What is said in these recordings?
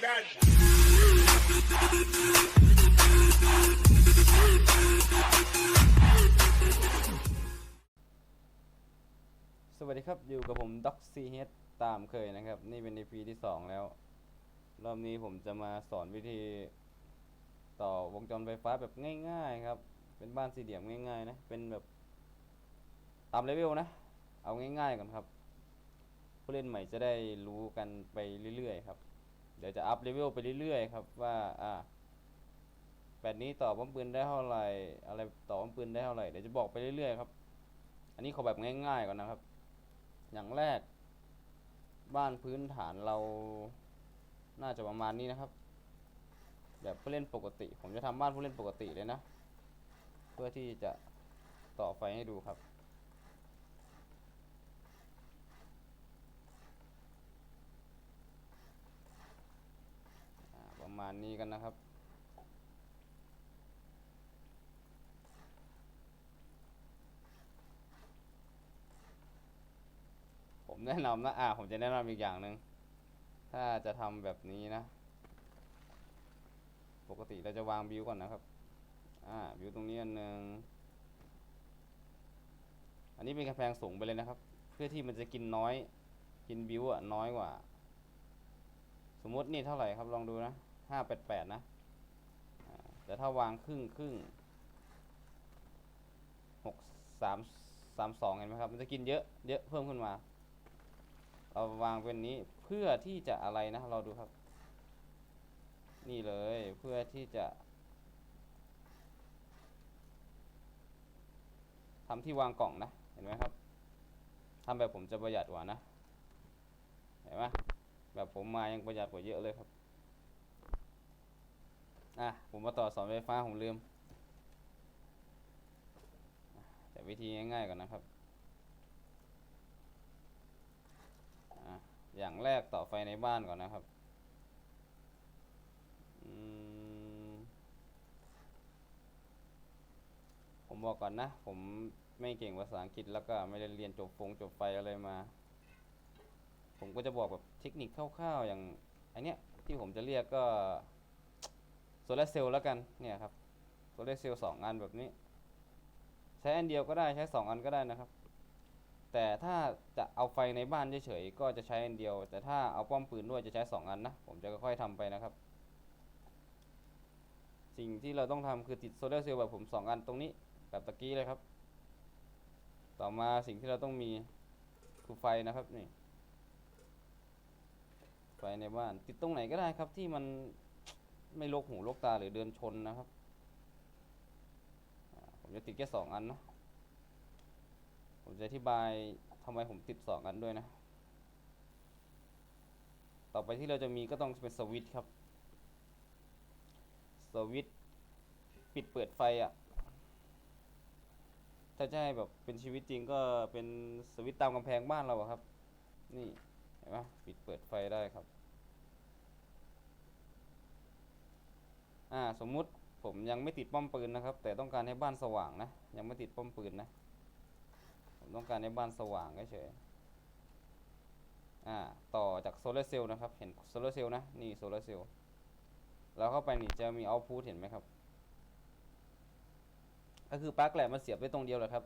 สวัสดีครับ อยู่กับผมด็อกซีเฮดตามเคยนะครับ นี่เป็น EP ที่ 2 แล้ว รอบนี้ผมจะมาสอนวิธี ต่อวงจรไฟฟ้าแบบง่ายๆครับ เป็นบ้านสี่เหลี่ยมง่ายๆนะ เป็นแบบตามเลเวลนะ เอาง่ายๆก่อนครับ ผู้เล่นใหม่จะได้รู้กันไปเรื่อยๆครับ เดี๋ยวจะอัพเลเวลไปเรื่อยๆครับว่าอ่าแบบนี้ต่อป้อมปืนได้เท่าไหร่อะไรต่อป้อมปืนได้เท่าไหร่เดี๋ยวจะบอกไปเรื่อยๆครับ อันนี้ขอแบบง่ายๆก่อนนะครับ อย่างแรก บ้านพื้นฐานเราน่าจะประมาณนี้นะครับ แบบผู้เล่นปกติ ผมจะทำบ้านผู้เล่นปกติเลยนะ เพื่อที่จะต่อไฟให้ดูครับ อ่าประ มาณนี้กันนะครับ ผมแนะนำนะ อ่า ผมจะแนะนำอีกอย่างหนึ่ง ถ้าจะทำแบบนี้นะ ปกติเราจะวางบิวก่อนนะครับ อ่า บิวตรงนี้อันหนึ่ง อันนี้เป็นกำแพงสูงไปเลยนะครับ เพื่อที่มันจะกินน้อย กินบิวอะน้อยกว่าสมมตินี่เท่าไหร่ครับลองดูนะ ห้าแปดแปดนะแต่ถ้าวางครึ่งครึ่งหกสามสามสองเห็นไหมครับ มันจะกินเยอะเยอะเพิ่มขึ้นมา เราวางเป็นนี้เพื่อที่จะอะไรนะเราดูครับ นี่เลยเพื่อที่จะทำที่วางกล่องนะ เห็นไหมครับทำแบบผมจะประหยัดกว่านะ เห็นไหมแบบผมมายังประหยัดกว่าเยอะเลยครับ อะผมมาต่อสอนไฟฟ้าผมลืมแต่วิธีง่ายๆก่อนนะครับอะอย่างแรกต่อไฟในบ้านก่อนนะครับผมบอกก่อนนะ ผมไม่เก่งภาษาอังกฤษแล้วก็ไม่ได้เรียนจบฟงจบไฟอะไรมา ผมก็จะบอกแบบเทคนิคคร่าวๆอย่างอันเนี้ยที่ผมจะเรียกก็ โซลาเซลล์แล้วกันเนี่ยครับโซลาเซลล์สองอันแบบนี้ ใช้อันเดียวก็ได้ใช้สองอันก็ได้นะครับ แต่ถ้าจะเอาไฟในบ้านเฉยๆก็จะใช้อันเดียว แต่ถ้าเอาป้อมปืนด้วยจะใช้สองอันนะผมจะค่อยๆทำไปนะครับ สิ่งที่เราต้องทำคือติดโซลาเซลล์แบบผมสองอันตรงนี้แบบตะกี้เลยครับ ต่อมาสิ่งที่เราต้องมีคือไฟนะครับนี่ไฟในบ้านติดตรงไหนก็ได้ครับที่มัน ไม่ลกหูลกตาหรือเดินชนนะครับ ผมจะติดแค่สองอันนะผมจะอธิบายทำไมผมติดสองอันด้วยนะ ต่อไปที่เราจะมีก็ต้องเป็นสวิตช์ครับ สวิตช์ปิดเปิดไฟอะ่ะ ถ้าจะให้แบบเป็นชีวิตจริงก็เป็นสวิตช์ตามกำแพงบ้านเราครับ นี่เห็นไหมปิดเปิดไฟได้ครับ อ่าสมมุติผมยังไม่ติดป้อมปืนนะครับ แต่ต้องการให้บ้านสว่างนะ ยังไม่ติดป้อมปืนนะ ผมต้องการให้บ้านสว่างเฉยอ่าต่อจากโซลาร์เซลล์นะครับ เห็นโซลาร์เซลล์นะ นี่โซลาร์เซลล์แล้วเข้าไปนี่จะมีเอาพุตเห็นไหมครับ ก็คือปลั๊กแหละมันเสียบไว้ตรงเดียวแหละครับ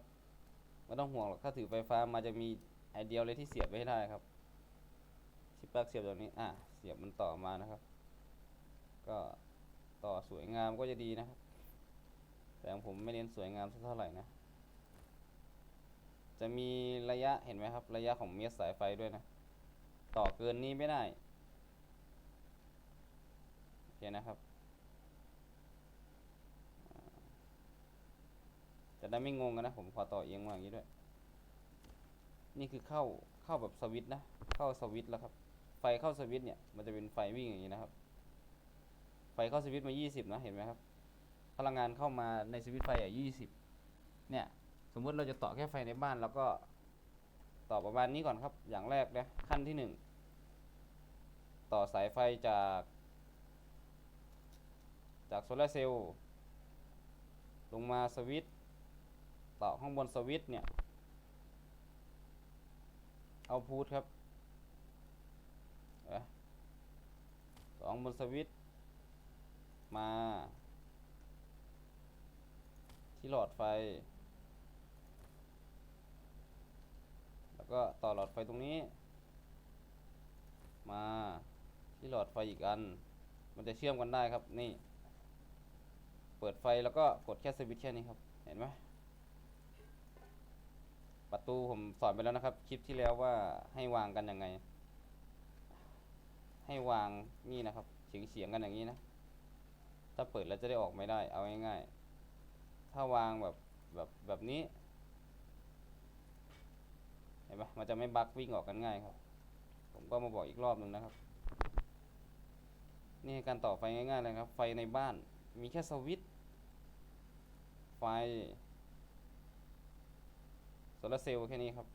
ไม่ต้องห่วงหรอกถ้าถือไฟฟ้ามาจะมีไอเดียเลยที่เสียบไว้ให้ได้ครับที่ปลั๊กเสียบแบบนี้ อ่าเสียบมันต่อมานะครับ ก็ ต่อสวยงามก็จะดีนะครับ แต่ของผมไม่เน้นสวยงามสักเท่าไหร่นะ จะมีระยะเห็นไหมครับ ระยะของเมตรสายไฟด้วยนะ ต่อเกินนี้ไม่ได้โอเคนะครับ จะได้ไม่งงกันนะ ผมขอต่อเอียงมาอย่างนี้ด้วย นี่คือเข้าเข้าแบบสวิตช์นะ เข้าสวิตช์แล้วครับ ไฟเข้าสวิตช์เนี่ย มันจะเป็นไฟวิ่งอย่างนี้นะครับ ไฟเข้าสวิตช์มา 20 นะ เห็นไหมครับ พลังงานเข้ามาในสวิตช์ไฟอะ20 เนี่ย สมมุติเราจะต่อแค่ไฟในบ้านแล้วก็ต่อประมาณนี้ก่อนครับ อย่างแรกนะ ขั้นที่หนึ่งต่อสายไฟจาก จากโซลาร์เซลล์ลงมาสวิตช์ต่อข้างบนสวิตช์เนี่ย เอาพูทครับเอ๊ะสององบนสวิตช์ มา ที่หลอดไฟ แล้วก็ต่อหลอดไฟตรงนี้ มาที่หลอดไฟอีกอัน มันจะเชื่อมกันได้ครับนี่ เปิดไฟแล้วก็กดแค่สวิตช์แค่นี้ครับ เห็นไหมประตูผมสอนไปแล้วนะครับ คลิปที่แล้วว่าให้วางกันยังไง ให้วางนี่นะครับเฉียงเฉียงๆกันอย่างนี้นะ ถ้าเปิดแล้วจะได้ออกไม่ได้ เอาง่ายๆ ถ้าวางแบบแบบแบบนี้ เห็นปะมันจะไม่บักวิ่งออกกันง่ายครับ ผมก็มาบอกอีกรอบหนึ่งนะครับ นี่การต่อไฟง่ายๆเลยครับ ไฟในบ้าน มีแค่สวิตช์ไฟโซลาเซลล์แค่นี้ครับ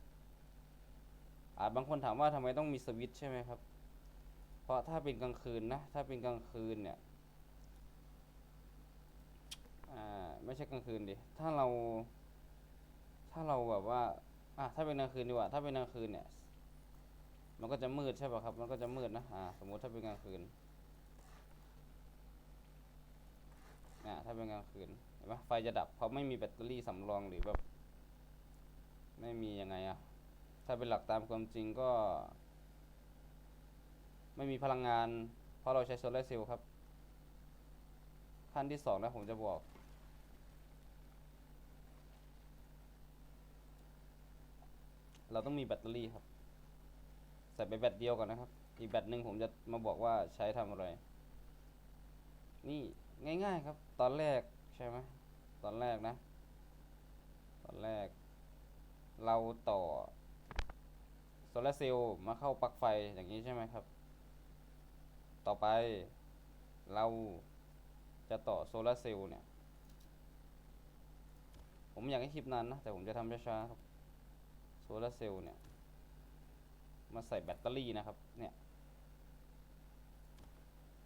อาจบางคนถามว่าทำไมต้องมีสวิตช์ใช่ไหมครับ เพราะถ้าเป็นกลางคืนนะ ถ้าเป็นกลางคืนเนี่ย อ่าไม่ใช่กลางคืนดิถ้าเรา ถ้าเราแบบว่าอะถ้าเป็นกลางคืนดีกว่า ถ้าเป็นกลางคืนเนี่ย มันก็จะมืดใช่ป่ะครับ มันก็จะมืดนะอ่าสมมุติถ้าเป็นกลางคืนอ่าถ้าเป็นกลางคืนเห็นปะไฟจะดับเพราะไม่มีแบตเตอรี่สำรองหรือแบบ ไม่มียังไงอะถ้าเป็นหลักตามความจริงก็ ไม่มีพลังงาน เพราะเราใช้โซลาร์เซลล์ครับขั้นที่สองนะผมจะบอก เราต้องมีแบตเตอรี่ครับ ใส่ไปแบตเดียวก่อนนะครับ อีกแบตหนึ่งผมจะมาบอกว่าใช้ทำอะไร นี่ง่าย ๆครับ ตอนแรกใช่ไหมตอนแรกนะ ตอนแรก เราต่อโซลาร์เซลล์มาเข้าปลั๊กไฟอย่างนี้ใช่ไหมครับ ต่อไปเราจะต่อโซลาร์เซลล์เนี่ย ผมอยากให้คลิปนานนะ แต่ผมจะทำช้าๆครับ ซลาเซลล์เนี่ย มาใส่แบตเตอรี่นะครับ เนี่ย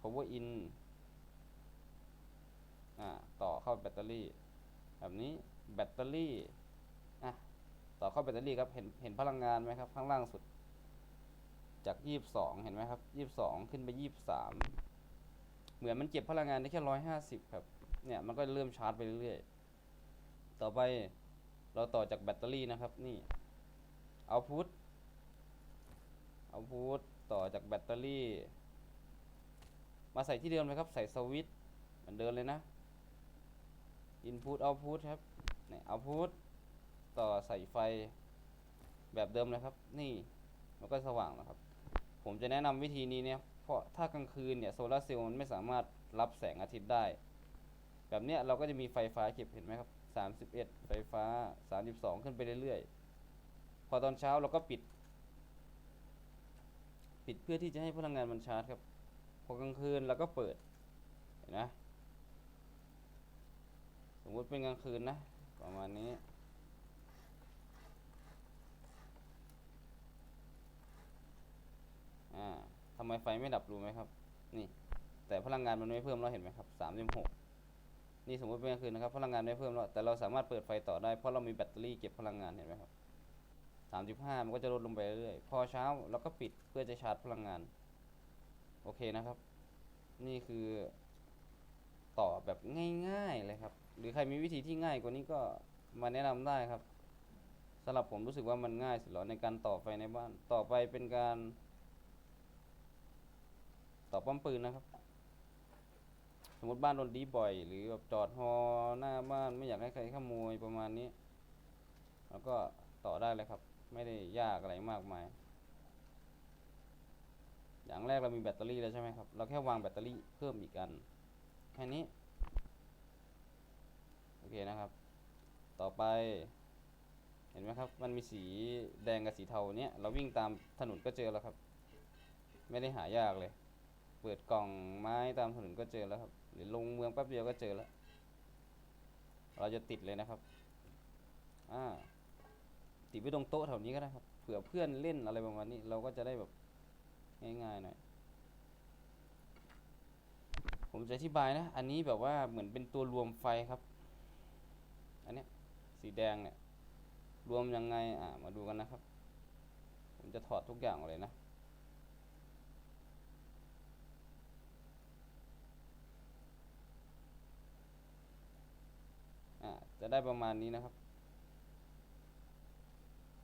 power in อ่า ต่อเข้าแบตเตอรี่ แบบนี้แบตเตอรี่ อะ ต่อเข้าแบตเตอรี่ครับ เห็น เห็นพลังงานไหมครับ ข้างล่างสุด จากยี่สิบสองเห็นไหมครับยี่สิบสองขึ้นไปยี่สิบสามเหมือนมันเก็บพลังงานได้แค่ร้อยห้าสิบครับ เนี่ย มันก็เริ่มชาร์จไปเรื่อยๆ ต่อไปเราต่อจากแบตเตอรี่นะครับ นี่ เอาพุทเอาพุทต่อจากแบตเตอรี่ มาใส่ที่เดิมเลยครับ ใส่สวิตเหมือนเดิมเลยนะ input output ครับเนี่ย output ต่อใส่ไฟแบบเดิมเลยครับ นี่มันก็สว่างแล้วครับ ผมจะแนะนำวิธีนี้เนี่ยเพราะถ้ากลางคืนเนี่ยโซลาร์เซลล์มันไม่สามารถรับแสงอาทิตย์ได้ แบบเนี้ยเราก็จะมีไฟฟ้าเก็บเห็นไหมครับ 31 ไฟฟ้า 32 ขึ้นไปเรื่อยๆ อตอนเช้าเราก็ปิด ปิดเพื่อที่จะให้พลังงานมันชาร์จครับ พอกลางคืนเราก็เปิดเห็นไหมสมมติเป็นกลางคืนนะประมาณนี้อ่าทำไมไฟไม่ดับรู้ไหมครับ นี่ แต่พลังงานมันไม่เพิ่มแล้วเห็นไหมครับสามสิบหกนี่สมมติเป็นกลางคืนนะครับ พลังงานไม่เพิ่มแล้วแต่เราสามารถเปิดไฟต่อได้เพราะเรามีแบตเตอรี่เก็บพลังงานเห็นไหมครับ สามสิบห้ามันก็จะลดลงไปเรื่อยๆ พอเช้าเราก็ปิดเพื่อจะชาร์จพลังงาน โอเคนะครับ นี่คือต่อแบบง่ายๆเลยครับ หรือใครมีวิธีที่ง่ายกว่านี้ก็มาแนะนำได้ครับสำหรับผมรู้สึกว่ามันง่ายสุดแล้วในการต่อไฟในบ้าน ต่อไปเป็นการ ต่อป้อมปืนนะครับ สมมติบ้านโดนดีบ่อย หรือแบบจอดฮอหน้าบ้านไม่อยากให้ใครขโมยประมาณนี้ แล้วก็ต่อได้เลยครับ ไม่ได้ยากอะไรมากมาย อย่างแรกเรามีแบตเตอรี่แล้วใช่ไหมครับ เราแค่วางแบตเตอรี่เพิ่มอีกอัน แค่นี้ โอเคนะครับ ต่อไป เห็นไหมครับ มันมีสีแดงกับสีเทาเนี้ย เราวิ่งตามถนนก็เจอแล้วครับ ไม่ได้หายากเลย เปิดกล่องไม้ตามถนนก็เจอแล้วครับ หรือลงเมืองแป๊บเดียวก็เจอแล้ว เราจะติดเลยนะครับ อ่า ติดไว้ตรงโต๊ะแถวนี้ก็ได้ครับเผื่อเพื่อนเล่นอะไรประมาณนี้ เราก็จะได้แบบง่ายๆหน่อยผมจะอธิบายนะ อันนี้แบบว่าเหมือนเป็นตัวรวมไฟครับ อันเนี้ยสีแดงเนี่ยรวมยังไงอ่ามาดูกันนะครับ ผมจะถอดทุกอย่างเลยนะจะได้ประมาณนี้นะครับ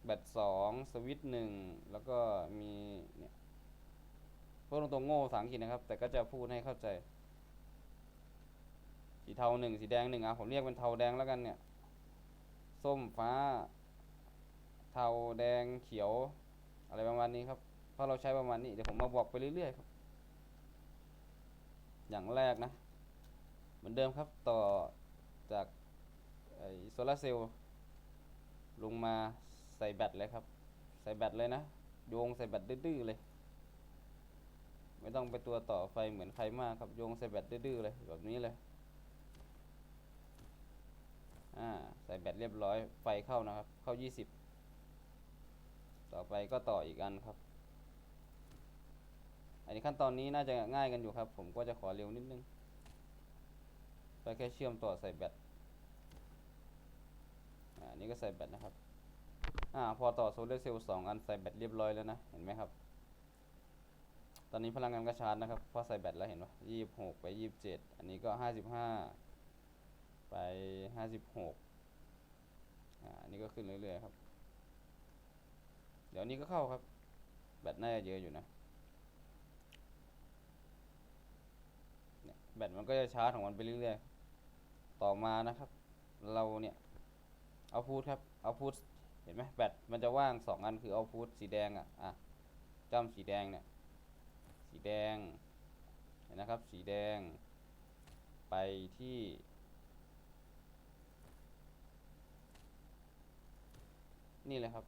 แบตสองสวิตช์หนึ่งแล้วก็มีเนี่ยพูดตรงๆโง่ภาษาอังกฤษนะครับ แต่ก็จะพูดให้เข้าใจ สีเทาหนึ่งสีแดงหนึ่งอะผมเรียกเป็นเทาแดงแล้วกันเนี่ย ส้มฟ้า เทาแดงเขียว อะไรประมาณนี้ครับเพราะเราใช้ประมาณนี้เดี๋ยวผมมาบอกไปเรื่อยๆครับ อย่างแรกนะ เหมือนเดิมครับต่อจากโซลาร์เซลล์ลงมา ใส่แบตเลยครับ ใส่แบตเลยนะ โยงใส่แบตดื้อๆเลย ไม่ต้องไปตัวต่อไฟเหมือนใครมากครับโยงใส่แบตดื้อๆเลยแบบนี้เลยอ่าใส่แบตเรียบร้อยไฟเข้านะครับ เข้า 20 ต่อไปก็ต่ออีกอันครับ อันนี้ขั้นตอนนี้น่าจะง่ายกันอยู่ครับ ผมก็จะขอเร็วนิดนึงไปแค่เชื่อมต่อใส่แบตอ่านี่ก็ใส่แบตนะครับ อ่าพอต่อโซลาร์เซลล์สองอันใส่แบตเรียบร้อยแล้วนะ เห็นไหมครับ ตอนนี้พลังงานก็ชาร์จนะครับพราะใส่แบตแล้วเห็นปะยี่สิบหกไปยี่สิบเจ็ดอันนี้ก็ห้าสิบห้าไปห้าสิบหกอ่าอันนี้ก็ขึ้นเรื่อยๆครับ เดี๋ยวนี้ก็เข้าครับ แบตน่าจะเยอะอยู่นะเนี่ยแบตมันก็จะชาร์จของมันไปเรื่อยๆ ต่อมานะครับ เราเนี่ยเอาพูดครับเอาพูด ห็นไหมแบตมันจะว่างสองอันคือเอาพูดสีแดงอะอะจำสีแดงเนี่ยสีแดงเห็นนะครับสีแดงไปที่นี่เลยครับ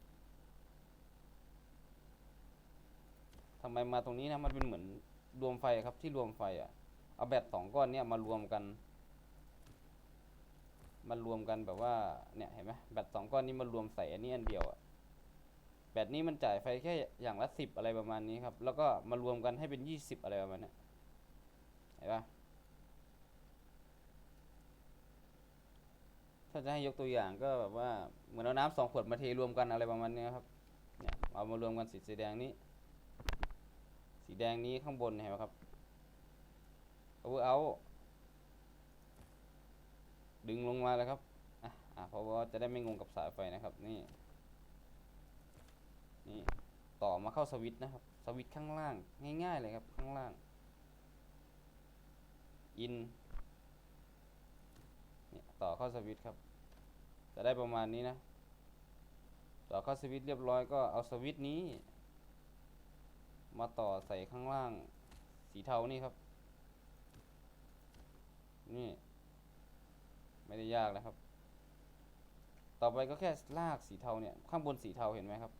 ทำไมมาตรงนี้นะมันเป็นเหมือนรวมไฟครับที่รวมไฟอะเอาแบตสองก้อนเนี่ยมารวมกัน มันรวมกันแบบว่าเนี่ยเห็นไหมแบตสองก้อนนี้มารวมใส่อันนี้อันเดียวอะแบตนี้มันจ่ายไฟแค่อย่างละสิบอะไรประมาณนี้ครับ แล้วก็มารวมกันให้เป็นยี่สิบอะไรประมาณนี้เห็นปะถ้าจะให้ยกตัวอย่างก็แบบว่าเหมือนเอาน้ำสองขวดมาเทรวมกันอะไรประมาณนี้ครับเนี่ยเอามารวมกันสีสีแดงนี้ สีแดงนี้ข้างบนเห็นไหมครับ เอาเอา ดึงลงมาเลยครับอะอะเพราะว่าจะได้ไม่งงกับสายไฟนะครับนี่นี่ต่อมาเข้าสวิตช์นะครับ สวิตช์ข้างล่างง่าย ๆ เลยครับข้างล่างอินเนี่ยต่อเข้าสวิตช์ครับ จะได้ประมาณนี้นะ ต่อเข้าสวิตช์เรียบร้อยก็เอาสวิตช์นี้ มาต่อใส่ข้างล่างสีเทานี่ครับ นี่ ไม่ได้ยากนะครับ ต่อไปก็แค่ลากสีเทาเนี่ย ข้างบนสีเทาเห็นไหมครับ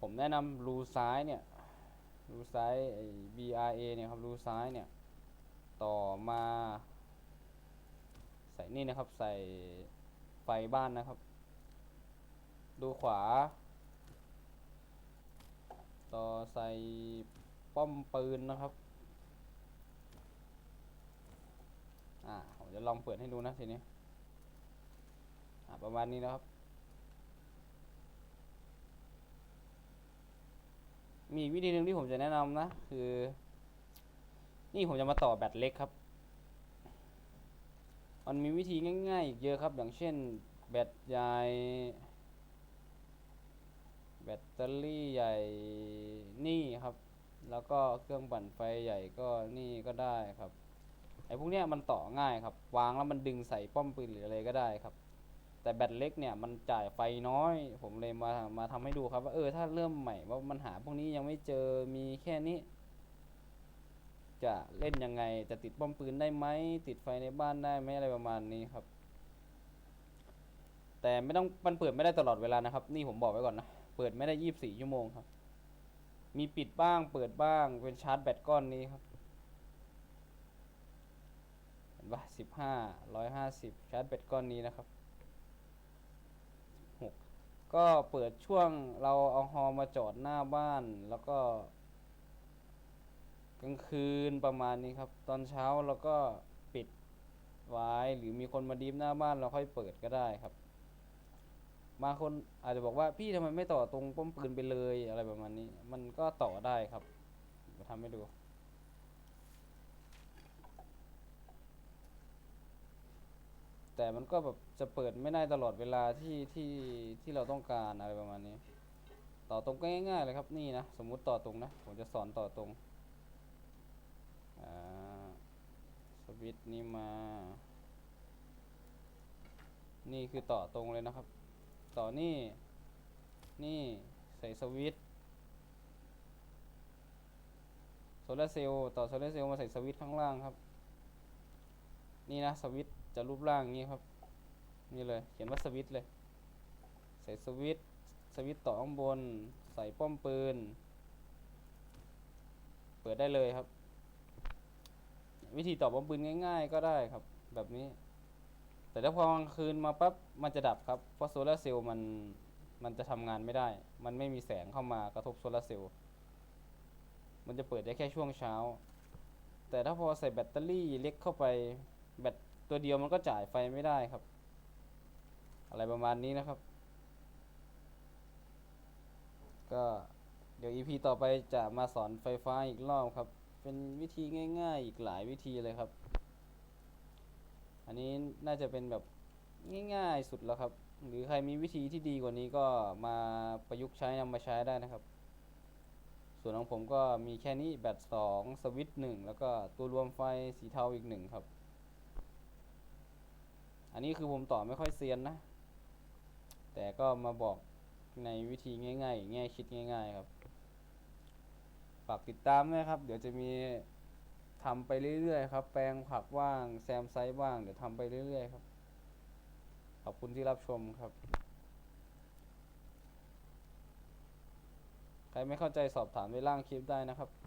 ผมแนะนำรูซ้ายเนี่ย รูซ้าย BRA เนี่ยครับ รูซ้ายเนี่ย ต่อมา ใส่นี่นะครับ ใส่ไฟบ้านนะครับ ดูขวา ต่อใส่ป้อมปืนนะครับ อ่าผมจะลองเปิดให้ดูนะทีนี้อ่าประมาณนี้นะครับ มีวิธีหนึ่งที่ผมจะแนะนำนะ คือ นี่ผมจะมาต่อแบตเล็กครับ มันมีวิธีง่ายๆอีกเยอะครับ อย่างเช่น แบตใหญ่แบตเตอรี่ใหญ่นี่ครับ แล้วก็เครื่องปั่นไฟใหญ่ก็นี่ก็ได้ครับ อ้พวกเนี้ยมันต่อง่ายครับ วางแล้วมันดึงใส่ป้อมปืนหรืออะไรก็ได้ครับ แต่แบตเล็กเนี่ยมันจ่ายไฟน้อย ผมเลยมามาทำให้ดูครับว่าเออถ้าเริ่มใหม่ว่ามันหาพวกนี้ยังไม่เจอมีแค่นี้ จะเล่นยังไงจะติดป้อมปืนได้ไหมติดไฟในบ้านได้ไหมอะไรประมาณนี้ครับ แต่ไม่ต้องมันเปิดไม่ได้ตลอดเวลานะครับ นี่ผมบอกไว้ก่อนนะเปิดไม่ได้ยี่สิบสี่ชั่วโมงครับ มีปิดบ้างเปิดบ้างเป็นชาร์จแบตก้อนนี้ครับ เห็นปะสิบห้าร้อยห้าสิบชาร์จแบตก้อนนี้นะครับหกก็เปิดช่วงเราเอาฮอมาจอดหน้าบ้านแล้วก็ กลางคืนประมาณนี้ครับ ตอนเช้าเราก็ปิดไว้หรือมีคนมาดีฟหน้าบ้านเราค่อยเปิดก็ได้ครับบางคนอาจจะบอกว่าพี่ทำไมไม่ต่อตรงป้อมปืนไปเลยอะไรประมาณนี้ มันก็ต่อได้ครับมาทำให้ดู แต่มันก็แบบจะเปิดไม่ได้ตลอดเวลาที่ที่ที่เราต้องการอะไรประมาณนี้ ต่อตรงก็ง่ายๆเลยครับนี่นะสมมุติต่อตรงนะผมจะสอนต่อตรงสวิตช์นี้มา นี่คือต่อตรงเลยนะครับ ต่อนี่ นี่ใส่สวิตช์โซลาเซลล์ต่อโซลาเซลล์มาใส่สวิตช์ข้างล่างครับ นี่นะสวิต จะรูปร่างอย่างนี้ครับ นี่เลย เขียนว่าสวิตเลย ใส่สวิตสวิตต่อข้างบน ใส่ป้อมปืน เปิดได้เลยครับ วิธีต่อป้อมปืนง่าย ๆ ก็ได้ครับ แบบนี้ แต่ถ้าพอกลางคืนมาปั๊บมันจะดับครับ เพราะโซลาร์เซลล์มันมันจะทำงานไม่ได้ มันไม่มีแสงเข้ามากระทบโซลาร์เซลล์ มันจะเปิดได้แค่ช่วงเช้า แต่ถ้าพอใส่แบตเตอรี่เล็กเข้าไป แบต ตัวเดียวมันก็จ่ายไฟไม่ได้ครับ อะไรประมาณนี้นะครับ ก็เดี๋ยว EP ต่อไปจะมาสอนไฟฟ้าอีกรอบครับ เป็นวิธีง่าย ๆ อีกหลายวิธีเลยครับ อันนี้น่าจะเป็นแบบง่ายๆสุดแล้วครับ หรือใครมีวิธีที่ดีกว่านี้ก็มาประยุกต์ใช้นำมาใช้ได้นะครับ ส่วนของผมก็มีแค่นี้แบตสองสวิตช์หนึ่งแล้วก็ตัวรวมไฟสีเทาอีกหนึ่งครับ อันนี้คือผมต่อไม่ค่อยเซียนนะ แต่ก็มาบอกในวิธีง่ายๆแง่คิดง่ายๆครับ ฝากติดตามด้วยครับ เดี๋ยวจะมีทำไปเรื่อยๆครับ แปลงผักว่างแซมไซต์ว่าง เดี๋ยวทำไปเรื่อยๆครับ ขอบคุณที่รับชมครับ ใครไม่เข้าใจสอบถามในล่างคลิปได้นะครับ